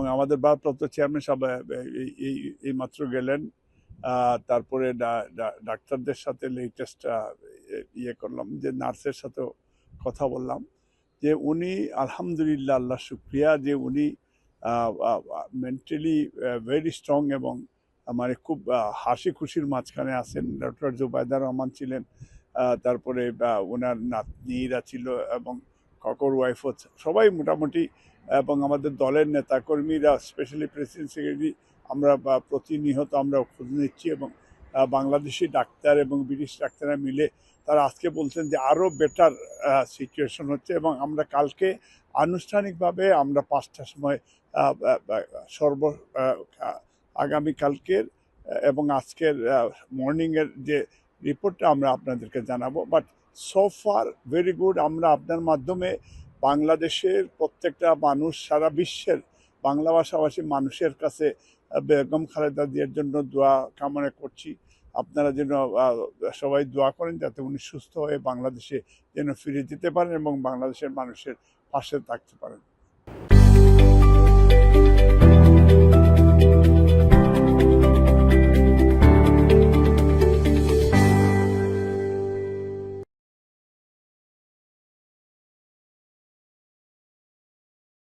এবং আমাদের ভারপ্রাপ্ত চেয়ারম্যান সাহেব এই এই মাত্র গেলেন। তারপরে ডাক্তারদের সাথে লেটেস্ট ইয়ে করলাম, যে নার্সের সাথেও কথা বললাম। যে উনি, আলহামদুলিল্লাহ, আল্লাহ শুক্রিয়া, যে উনি মেন্টালি ভেরি স্ট্রং এবং মানে খুব হাসি খুশির মাঝখানে আছেন। ডক্টর জুবাইদার রহমান ছিলেন তারপরে ওনার নাতনিরা ছিল এবং ককর ওয়াইফও সবাই মোটামুটি আমাদের দলের নেতাকর্মীরা স্পেশালি প্রেসিডেন্ট সেক্রেটারি আমরা প্রতিনিয়ত আমরা খোঁজ নিচ্ছি এবং বাংলাদেশি ডাক্তার এবং ব্রিটিশ ডাক্তাররা মিলে তারা আজকে বলছেন যে আরও বেটার সিচুয়েশন হচ্ছে এবং আমরা কালকে আনুষ্ঠানিকভাবে আমরা পাঁচটার সময় সর্ব আগামীকালকের এবং আজকের মর্নিংয়ের যে রিপোর্টটা আমরা আপনাদেরকে জানাব। But so far very good আমরা আপনার মাধ্যমে বাংলাদেশের প্রত্যেকটা মানুষ সারা বিশ্বের বাংলা ভাষাভাষী মানুষের কাছে বেগম খালেদা জিয়ার জন্য দোয়া কামনা করছি। আপনারা যেন সবাই দোয়া করেন যাতে উনি সুস্থ হয়ে বাংলাদেশে যেন ফিরে যেতে পারেন এবং বাংলাদেশের মানুষের পাশে থাকতে পারেন।